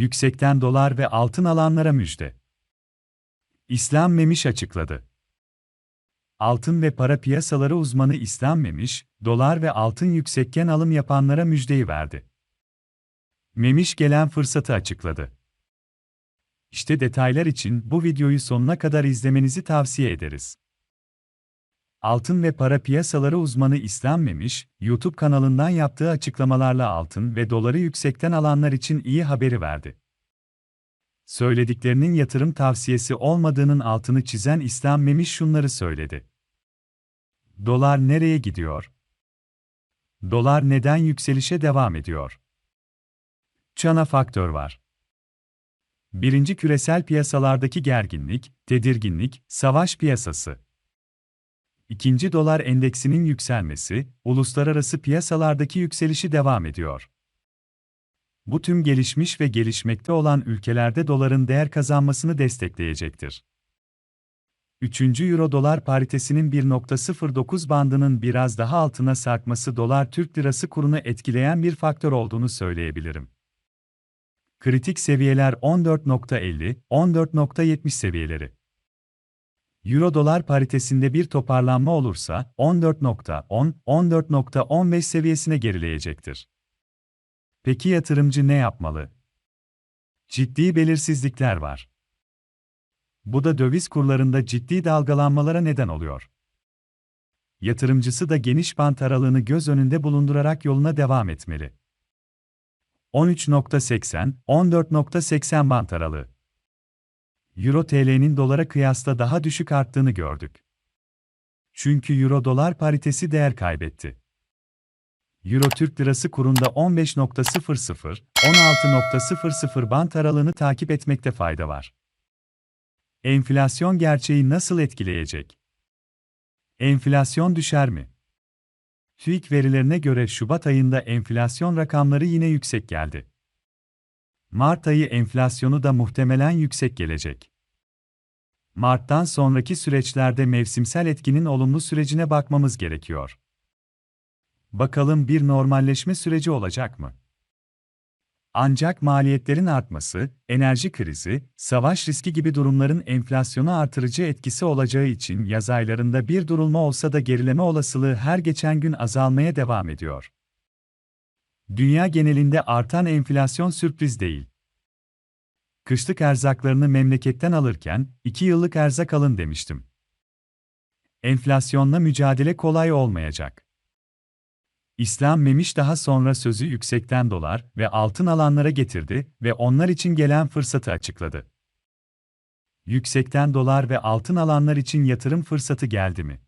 Yüksekten dolar ve altın alanlara müjde. İslam Memiş açıkladı. Altın ve para piyasaları uzmanı İslam Memiş, dolar ve altın yüksekken alım yapanlara müjdeyi verdi. Memiş gelen fırsatı açıkladı. İşte detaylar için bu videoyu sonuna kadar izlemenizi tavsiye ederiz. Altın ve para piyasaları uzmanı İslam Memiş, YouTube kanalından yaptığı açıklamalarla altın ve doları yüksekten alanlar için iyi haberi verdi. Söylediklerinin yatırım tavsiyesi olmadığının altını çizen İslam Memiş şunları söyledi. Dolar nereye gidiyor? Dolar neden yükselişe devam ediyor? Çana faktör var. Birinci küresel piyasalardaki gerginlik, tedirginlik, savaş piyasası. İkinci dolar endeksinin yükselmesi, uluslararası piyasalardaki yükselişi devam ediyor. Bu tüm gelişmiş ve gelişmekte olan ülkelerde doların değer kazanmasını destekleyecektir. 3. Euro dolar paritesinin 1.09 bandının biraz daha altına sarkması dolar Türk lirası kurunu etkileyen bir faktör olduğunu söyleyebilirim. Kritik seviyeler 14.50, 14.70 seviyeleri. Euro dolar paritesinde bir toparlanma olursa 14.10, 14.15 seviyesine gerileyecektir. Peki yatırımcı ne yapmalı? Ciddi belirsizlikler var. Bu da döviz kurlarında ciddi dalgalanmalara neden oluyor. Yatırımcısı da geniş bant aralığını göz önünde bulundurarak yoluna devam etmeli. 13.80, 14.80 bant aralığı. Euro TL'nin dolara kıyasla daha düşük arttığını gördük. Çünkü Euro dolar paritesi değer kaybetti. Euro Türk Lirası kurunda 15.00, 16.00 bant aralığını takip etmekte fayda var. Enflasyon gerçeği nasıl etkileyecek? Enflasyon düşer mi? TÜİK verilerine göre Şubat ayında enflasyon rakamları yine yüksek geldi. Mart ayı enflasyonu da muhtemelen yüksek gelecek. Mart'tan sonraki süreçlerde mevsimsel etkinin olumlu sürecine bakmamız gerekiyor. Bakalım bir normalleşme süreci olacak mı? Ancak maliyetlerin artması, enerji krizi, savaş riski gibi durumların enflasyonu artırıcı etkisi olacağı için yaz aylarında bir durulma olsa da gerileme olasılığı her geçen gün azalmaya devam ediyor. Dünya genelinde artan enflasyon sürpriz değil. Kışlık erzaklarını memleketten alırken, 2 yıllık erzak alın demiştim. Enflasyonla mücadele kolay olmayacak. İslam Memiş daha sonra sözü yüksekten dolar ve altın alanlara getirdi ve onlar için gelen fırsatı açıkladı. Yüksekten dolar ve altın alanlar için yatırım fırsatı geldi mi?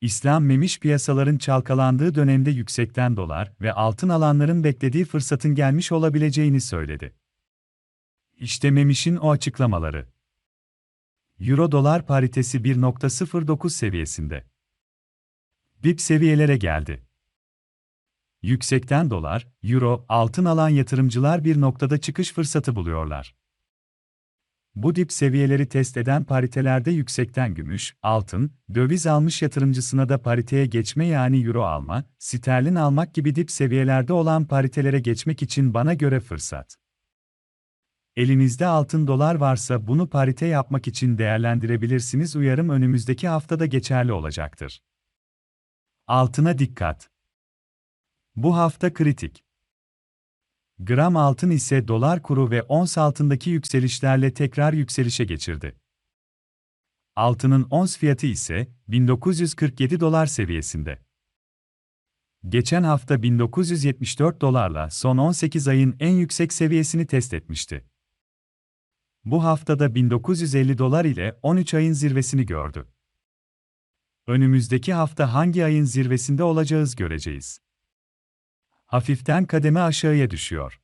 İslam Memiş piyasaların çalkalandığı dönemde yüksekten dolar ve altın alanların beklediği fırsatın gelmiş olabileceğini söyledi. İşte o açıklamaları. Euro dolar paritesi 1.09 seviyesinde. BIP seviyelere geldi. Yüksekten dolar, euro, altın alan yatırımcılar bir noktada çıkış fırsatı buluyorlar. Bu dip seviyeleri test eden paritelerde yüksekten gümüş, altın, döviz almış yatırımcısına da pariteye geçme yani euro alma, sterlin almak gibi dip seviyelerde olan paritelere geçmek için bana göre fırsat. Elinizde altın dolar varsa bunu parite yapmak için değerlendirebilirsiniz uyarım önümüzdeki haftada geçerli olacaktır. Altına dikkat. Bu hafta kritik. Gram altın ise dolar kuru ve ons altındaki yükselişlerle tekrar yükselişe geçirdi. Altının ons fiyatı ise 1947 dolar seviyesinde. Geçen hafta 1974 dolarla son 18 ayın en yüksek seviyesini test etmişti. Bu haftada 1950 dolar ile 13 ayın zirvesini gördü. Önümüzdeki hafta hangi ayın zirvesinde olacağız göreceğiz hafiften kademe aşağıya düşüyor.